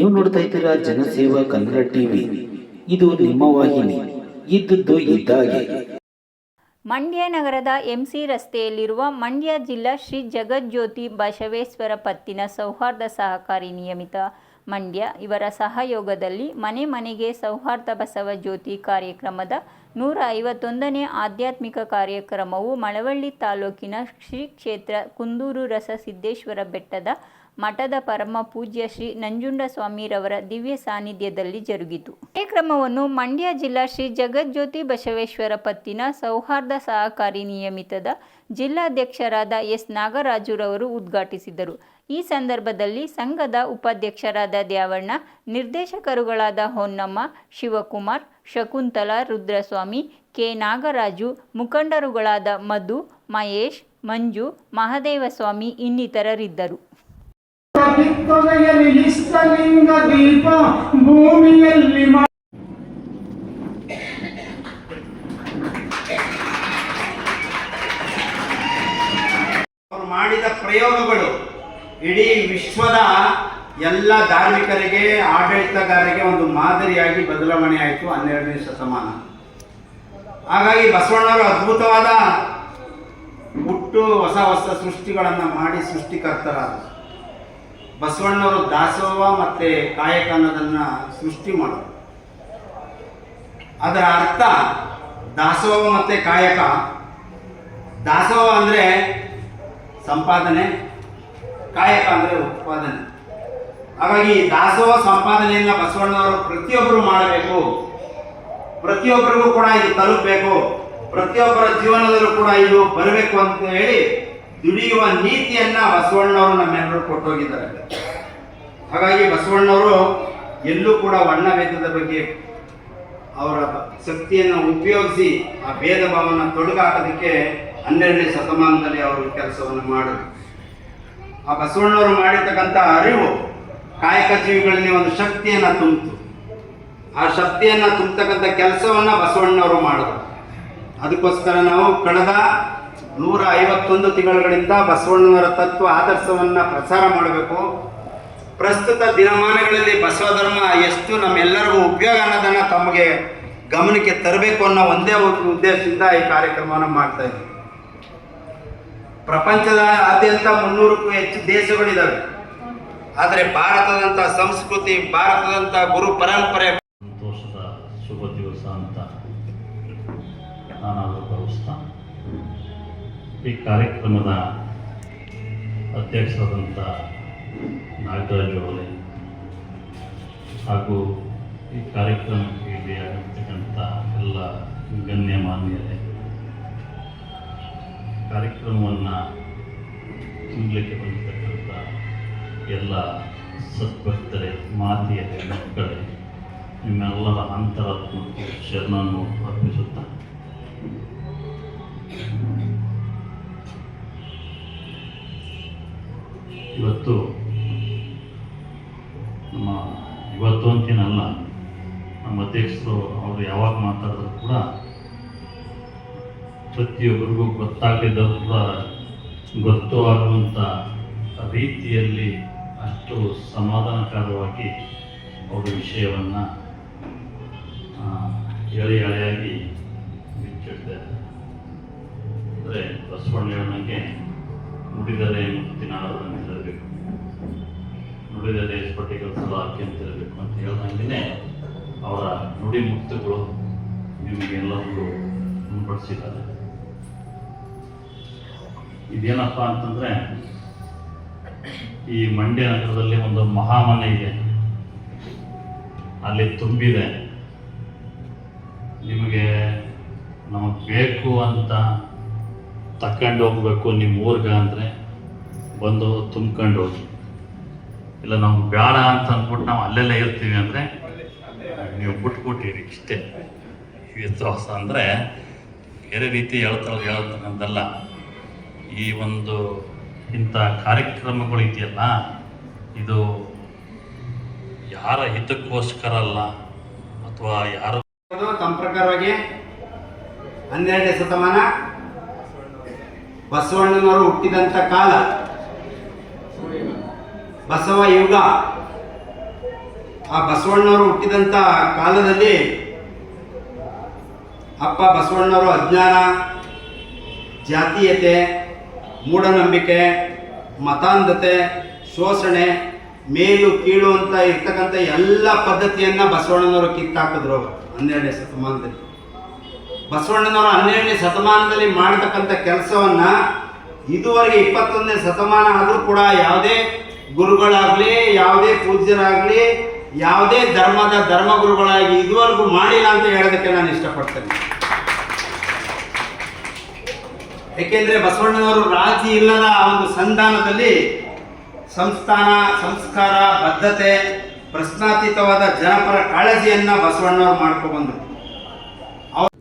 ನೀವು ನೋಡ್ತಾ ಇದ್ದೀರಾ ಜನಸೇವಾ ಕನ್ನಡ ಟಿವಿ. ಇದು ನಿಮ್ಮ ವಾಹಿನಿ. ಇದ್ದದ್ದು ಇದ್ದಾಗೆ. ಮಂಡ್ಯ ನಗರದ ಎಂಸಿ ರಸ್ತೆಯಲ್ಲಿರುವ ಮಂಡ್ಯ ಜಿಲ್ಲಾ ಶ್ರೀ ಜಗಜ್ಯೋತಿ ಬಸವೇಶ್ವರ ಪತ್ತಿನ ಸೌಹಾರ್ದ ಸಹಕಾರಿ ನಿಯಮಿತ ಮಂಡ್ಯ ಇವರ ಸಹಯೋಗದಲ್ಲಿ ಮನೆ ಮನೆಗೆ ಸೌಹಾರ್ದ ಬಸವ ಜ್ಯೋತಿ ಕಾರ್ಯಕ್ರಮದ ನೂರ ಐವತ್ತೊಂದನೇ ಆಧ್ಯಾತ್ಮಿಕ ಕಾರ್ಯಕ್ರಮವು ಮಳವಳ್ಳಿ ತಾಲೂಕಿನ ಶ್ರೀ ಕ್ಷೇತ್ರ ಕುಂದೂರು ರಸ ಸಿದ್ದೇಶ್ವರ ಬೆಟ್ಟದ ಮಠದ ಪರಮ ಪೂಜ್ಯ ಶ್ರೀ ನಂಜುಂಡಸ್ವಾಮಿರವರ ದಿವ್ಯ ಸಾನ್ನಿಧ್ಯದಲ್ಲಿ ಜರುಗಿತು. ಕಾರ್ಯಕ್ರಮವನ್ನು ಮಂಡ್ಯ ಜಿಲ್ಲಾ ಶ್ರೀ ಜಗಜ್ಯೋತಿ ಬಸವೇಶ್ವರ ಪತ್ತಿನ ಸೌಹಾರ್ದ ಸಹಕಾರಿ ನಿಯಮಿತದ ಜಿಲ್ಲಾಧ್ಯಕ್ಷರಾದ ಎಸ್. ನಾಗರಾಜುರವರು ಉದ್ಘಾಟಿಸಿದರು. ಈ ಸಂದರ್ಭದಲ್ಲಿ ಸಂಘದ ಉಪಾಧ್ಯಕ್ಷರಾದ ದ್ಯಾವಣ್ಣ, ನಿರ್ದೇಶಕರುಗಳಾದ ಹೊನ್ನಮ್ಮ, ಶಿವಕುಮಾರ್, ಶಕುಂತಲಾ, ರುದ್ರಸ್ವಾಮಿ, ಕೆ. ನಾಗರಾಜು, ಮುಖಂಡರುಗಳಾದ ಮಧು, ಮಹೇಶ್, ಮಂಜು, ಮಹದೇವಸ್ವಾಮಿ ಇನ್ನಿತರರಿದ್ದರು. ಕಿತ್ತೊಗೆಯಲಿ ಇಷ್ಟಲಿಂಗ ದೀಪ ಭೂಮಿಯಲ್ಲಿ ಮಾಡಿದ ಪ್ರಯೋಗಗಳು ಇಡೀ ವಿಶ್ವದ ಎಲ್ಲ ಧಾರ್ಮಿಕರಿಗೆ, ಆಡಳಿತಗಾರರಿಗೆ ಒಂದು ಮಾದರಿಯಾಗಿ ಬದಲಾವಣೆ ಆಯಿತು ಹನ್ನೆರಡನೇ ಶತಮಾನ ಹಾಗಾಗಿ ಬಸವಣ್ಣವರು ಅದ್ಭುತವಾದ ಹುಟ್ಟು ಹೊಸ ಹೊಸ ಸೃಷ್ಟಿಗಳನ್ನು ಮಾಡಿ ಸೃಷ್ಟಿಕರ್ತರಾದರು. ಬಸವಣ್ಣವರು ದಾಸೋಹ ಮತ್ತು ಕಾಯಕ ಅನ್ನೋದನ್ನು ಸೃಷ್ಟಿ ಮಾಡೋರು ಅದರ ಅರ್ಥ ದಾಸೋಹ ಮತ್ತು ಕಾಯಕ. ದಾಸೋಹ ಅಂದರೆ ಸಂಪಾದನೆ, ಕಾಯಕ ಅಂದರೆ ಉತ್ಪಾದನೆ. ಹಾಗಾಗಿ ದಾಸೋಹ ಸಂಪಾದನೆಯನ್ನು ಬಸವಣ್ಣವರು ಪ್ರತಿಯೊಬ್ಬರು ಮಾಡಬೇಕು. ಪ್ರತಿಯೊಬ್ಬರಿಗೂ ಕೂಡ ಇದು ತಲುಪಬೇಕು. ಪ್ರತಿಯೊಬ್ಬರ ಜೀವನದಲ್ಲೂ ಕೂಡ ಇದು ಬರಬೇಕು ಅಂತ ಹೇಳಿ ದುಡಿಯುವ ನೀತಿಯನ್ನ ಬಸವಣ್ಣವರು ನಮ್ಮೆಲ್ಲರೂ ಕೊಟ್ಟೋಗಿದ್ದಾರೆ. ಹಾಗಾಗಿ ಬಸವಣ್ಣವರು ಎಲ್ಲೂ ಕೂಡ ವರ್ಣ ವರ್ಣಭೇದದ ಬಗ್ಗೆ ಅವರ ಶಕ್ತಿಯನ್ನು ಉಪಯೋಗಿಸಿ ಆ ಭೇದ ಭಾವನ ತೊಡಗಾಕೋದಕ್ಕೆ ಹನ್ನೆರಡನೇ ಶತಮಾನದಲ್ಲಿ ಅವರು ಕೆಲಸವನ್ನು ಮಾಡಿದರು. ಆ ಬಸವಣ್ಣವರು ಮಾಡಿರ್ತಕ್ಕಂಥ ಅರಿವು ಕಾಯಕ ಜೀವಿಗಳಲ್ಲಿ ಒಂದು ಶಕ್ತಿಯನ್ನು ತುಂಬಿತು. ಆ ಶಕ್ತಿಯನ್ನು ತುಂಬತಕ್ಕಂಥ ಕೆಲಸವನ್ನ ಬಸವಣ್ಣವರು ಮಾಡಿದ್ರು. ಅದಕ್ಕೋಸ್ಕರ ನಾವು ಕಳೆದ ನೂರ ಐವತ್ತೊಂದು ತಿಂಗಳುಗಳಿಂದ ಬಸವಣ್ಣನವರ ತತ್ವ ಆದರ್ಶವನ್ನ ಪ್ರಚಾರ ಮಾಡಬೇಕು. ಪ್ರಸ್ತುತ ದಿನಮಾನಗಳಲ್ಲಿ ಬಸವ ಧರ್ಮ ಎಷ್ಟು ನಮ್ಮೆಲ್ಲರಿಗೂ ಉಪಯೋಗ ಅನ್ನೋದನ್ನ ತಮಗೆ ಗಮನಕ್ಕೆ ತರಬೇಕು ಅನ್ನೋ ಒಂದೇ ಉದ್ದೇಶದಿಂದ ಈ ಕಾರ್ಯಕ್ರಮವನ್ನು ಮಾಡ್ತಾ ಇದ್ದೀವಿ ಪ್ರಪಂಚದ ಆದ್ಯಂತ ಮುನ್ನೂರಕ್ಕೂ ಹೆಚ್ಚು ದೇಶಗಳಿದ್ದಾವೆ ಆದರೆ ಭಾರತದಂಥ ಸಂಸ್ಕೃತಿ ಭಾರತದಂಥ ಗುರು ಪರಂಪರೆ. ಸಂತೋಷದ ಶುಭ ದಿವಸ ಅಂತ ನಾನಾದರೂ ಈ ಕಾರ್ಯಕ್ರಮದ ಅಧ್ಯಕ್ಷರಾದಂಥ ನಾಗರಾಜು ಅವರೇ ಹಾಗೂ ಈ ಕಾರ್ಯಕ್ರಮಕ್ಕೆ ಇಲ್ಲಿ ಎಲ್ಲ ಗಣ್ಯಮಾನ್ಯರೇ ಕಾರ್ಯಕ್ರಮವನ್ನು ತುಂಬಲಿಕ್ಕೆ ಬಂದಿರತಕ್ಕಂಥ ಎಲ್ಲ ಸದ್ಭಕ್ತರೇ ಮಾತೆಯರೇ ಮಕ್ಕಳೇ, ನಿಮ್ಮೆಲ್ಲರ ಅಂತರಾತ್ಮಕ್ಕೆ ಶರಣನ್ನು ಅರ್ಪಿಸುತ್ತಾ ಇವತ್ತು ನಮ್ಮ ಇವತ್ತು ಅಂತೇನಲ್ಲ, ನಮ್ಮ ಅಧ್ಯಕ್ಷರು ಅವರು ಯಾವಾಗ ಮಾತಾಡಿದ್ರು ಕೂಡ ಪ್ರತಿಯೊಬ್ಬರಿಗೂ ಗೊತ್ತಾಗಲಿದ್ದರೂ ಕೂಡ ಗೊತ್ತು ಆಗುವಂಥ ರೀತಿಯಲ್ಲಿ ಅಷ್ಟು ಸಮಾಧಾನಕರವಾಗಿ ಅವರ ವಿಷಯವನ್ನು ಎಳೆ ಎಳೆಯಾಗಿ ಬಿಚ್ಚಿಡ್ತಾರೆ ಅಂದರೆ ಬಸವಣ್ಣ ಹೇಳೋಂಗೆ ನುಡಿದರೆ ಮುತ್ತಿನಾಡದಂಗೆ ಇರಬೇಕು ನುಡಿದರೆ ಸ್ಫಟಿಕಲ್ ಸಲ ಹಾಕಿ ಅಂತ ಹೇಳ್ದಂಗೆ ಅವರ ನುಡಿ ಮುಕ್ತಗಳು ನಿಮಗೆ ಎಲ್ಲರಿಗೂ ಮುನ್ಪಡಿಸಿದ್ದಾರೆ ಇದೇನಪ್ಪ ಅಂತಂದ್ರೆ, ಈ ಮಂಡ್ಯ ನಗರದಲ್ಲಿ ಒಂದು ಮಹಾಮನೆ ಇದೆ. ಅಲ್ಲಿ ತುಂಬಿದೆ. ನಿಮಗೆ ನಮಗೆ ಬೇಕು ಅಂತ ತಕ್ಕೊಂಡು ಹೋಗ್ಬೇಕು ನಿಮ್ಮ ಊರ್ಗ ಅಂದರೆ ಬಂದು ತುಂಬ್ಕೊಂಡು ಹೋಗಿ. ಇಲ್ಲ ನಮ್ಗೆ ಬೇಡ ಅಂತ ಅಂದ್ಬಿಟ್ಟು ನಾವು ಅಲ್ಲೆಲ್ಲ ಇರ್ತೀವಿ ಅಂದರೆ ನೀವು ಬಿಟ್ಕೊಟ್ಟಿರಿ ಇಷ್ಟೇ. ವಿಶ್ವಾಸ ಅಂದರೆ ಬೇರೆ ರೀತಿ ಹೇಳ್ತಾರೆ ಹೇಳ್ತಕ್ಕಂಥಲ್ಲ ಈ ಒಂದು ಇಂಥ ಕಾರ್ಯಕ್ರಮಗಳು ಇದೆಯಲ್ಲ, ಇದು ಯಾರ ಹಿತಕ್ಕೋಸ್ಕರ ಅಲ್ಲ, ಅಥವಾ ಯಾರ ತಮ್ಮ ಪ್ರಕಾರವಾಗಿ ಹನ್ನೆರಡನೇ ಶತಮಾನ ಬಸವಣ್ಣನವರು ಹುಟ್ಟಿದಂಥ ಕಾಲ. ಬಸವ ಯುಗ. ಆ ಬಸವಣ್ಣವರು ಹುಟ್ಟಿದಂಥ ಕಾಲದಲ್ಲಿ ಅಪ್ಪ ಬಸವಣ್ಣವರು ಅಜ್ಞಾನ, ಜಾತೀಯತೆ, ಮೂಢನಂಬಿಕೆ, ಮತಾಂಧತೆ, ಶೋಷಣೆ, ಮೇಲು ಕೀಳು ಅಂತ ಇರ್ತಕ್ಕಂಥ ಎಲ್ಲ ಪದ್ಧತಿಯನ್ನ ಬಸವಣ್ಣನವರು ಕಿತ್ತಾಕಿದ್ರು ಹನ್ನೆರಡನೇ ಶತಮಾನದಲ್ಲಿ. ಬಸವಣ್ಣನವರು ಹನ್ನೆರಡನೇ ಶತಮಾನದಲ್ಲಿ ಮಾಡತಕ್ಕಂಥ ಕೆಲಸವನ್ನ ಇದುವರೆಗೆ ಇಪ್ಪತ್ತೊಂದನೇ ಶತಮಾನ ಆದರೂ ಕೂಡ ಯಾವುದೇ ಗುರುಗಳಾಗಲಿ, ಯಾವುದೇ ಪೂಜ್ಯರಾಗಲಿ, ಯಾವುದೇ ಧರ್ಮದ ಧರ್ಮಗುರುಗಳಾಗಿ ಇದುವರೆಗೂ ಮಾಡಿಲ್ಲ ಅಂತ ಹೇಳೋದಕ್ಕೆ ನಾನು ಇಷ್ಟಪಡ್ತೇನೆ. ಏಕೆಂದ್ರೆ ಬಸವಣ್ಣನವರು ರಾಜಿ ಇಲ್ಲದ ಆ ಒಂದು ಸಂಧಾನದಲ್ಲಿ ಸಂಸ್ಥಾನ, ಸಂಸ್ಕಾರ, ಬದ್ಧತೆ, ಪ್ರಶ್ನಾತೀತವಾದ ಜನಪರ ಕಾಳಜಿಯನ್ನ ಬಸವಣ್ಣವರು ಮಾಡ್ಕೊಬಂದರು